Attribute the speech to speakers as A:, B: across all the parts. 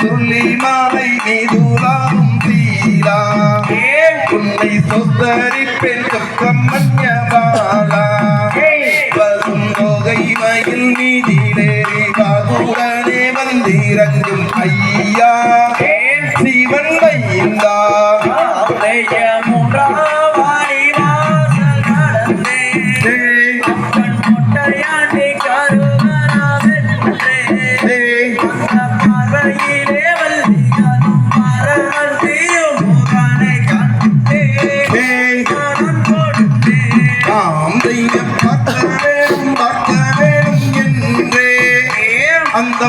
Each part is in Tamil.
A: சொல்லி மாலை நீதுலாம் தீரா உன்னை சொத்தரிப்பெண் கம்மஞ்ச பாலா வரும் தொகை மயில் மீதிலேறி பாகுடனே வந்திறங்கும் ஐயா. சிவன் வைந்தா அந்த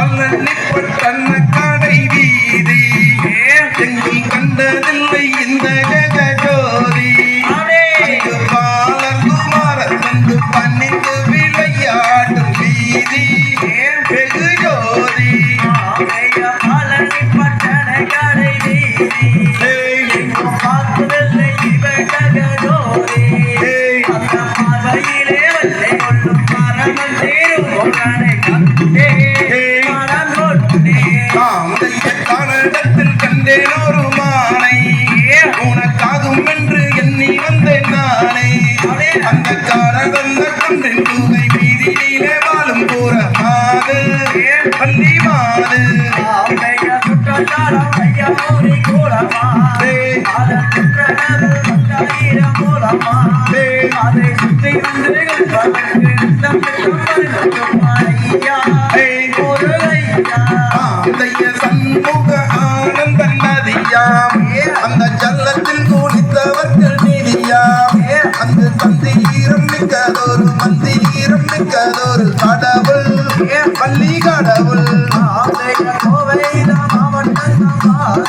A: காந்தைய பழனி கண்டேன் ஒரு மானை உனக்காகும் என்று எண்ணி வந்தேன் நானே அந்த காரகந்த கண்ணின் தூதை வீதியிலே வாழும் கூற மாது பள்ளி மாது
B: அதை சுற்றி வந்து கல்வனுக்கு
A: நதியாம் அந்த ஜல்லத்தில் குளித்தவர்கள் நிதியாம் அந்த சந்தீரம் மிக்கதொரு மந்திரம் மிக்கதொரு கடவுள். பள்ளி கடவுள்.
B: மாவட்டம் மாறு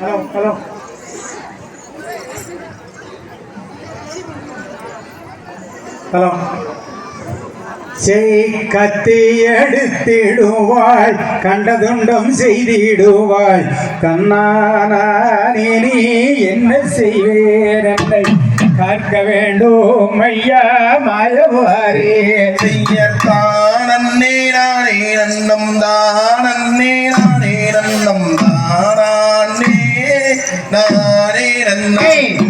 B: Hello, hello.
C: ஹலோ செய் கத்தி எடுத்திடுவாய் கண்டதுண்டம் செய்திடுவாய். கண்ணானே நீ என்ன செய்வேன் என்னை கற்க வேண்டும் ஐயா மாயவாரே
A: செய்யத்தானே நானே நன்னம் தானே நானே நன்னம் தானே நானே நன்னம்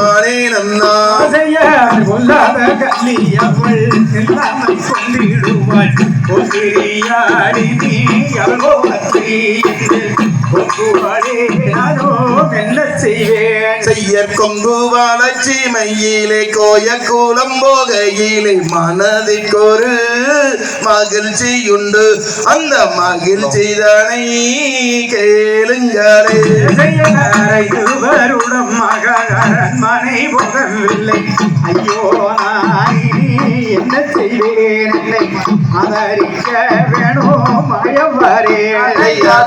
C: கொல்லாத கல்லியவள் இல்லாமல் ஒத்திரியாடி நீ ஒப்புவாளே நானோ என்ன செய்வேன்?
A: கொங்கு வளர்ச்சி மையிலே கோய கூலம் போகையிலே மனதிற்கொரு மகிழ்ச்சியுண்டு. அந்த மகிழ்ச்சி தானே கேளுங்களே.
C: இருவருடம் மகன் மனை போகவில்லை. ஐயோ என்ன செய்வேன் என்னை ஆதரிக்க வேணும் மயவரே.
A: ஐயா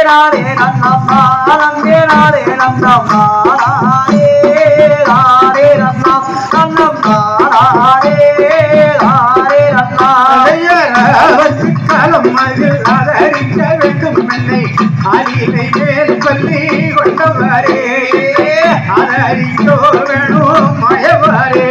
B: நன்னே நானே நன்னம் நானே நானே நன்னம் நானே நானே நன்னம் நன்னம் நானே நானே நன்னம்
C: காலம் ஆதரிக்க வேண்டும் என்னை அடியிலை மேல் பள்ளி கொண்டவரே ஆதரிக்கோ வேணும் மயவரே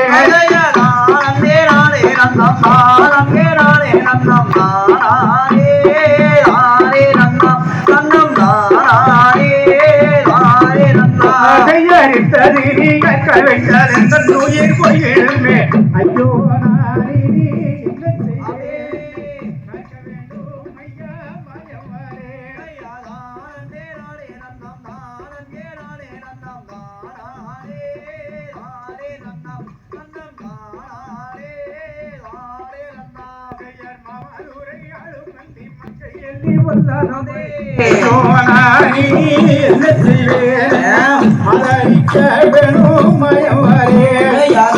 C: கையறித்தது நீங்கள் கற்க வைத்தால் உயிர் நோயில் போயிடுமே ஐயோ நான் என்ன செய்வேன்? காக்க மயவரே. கையர்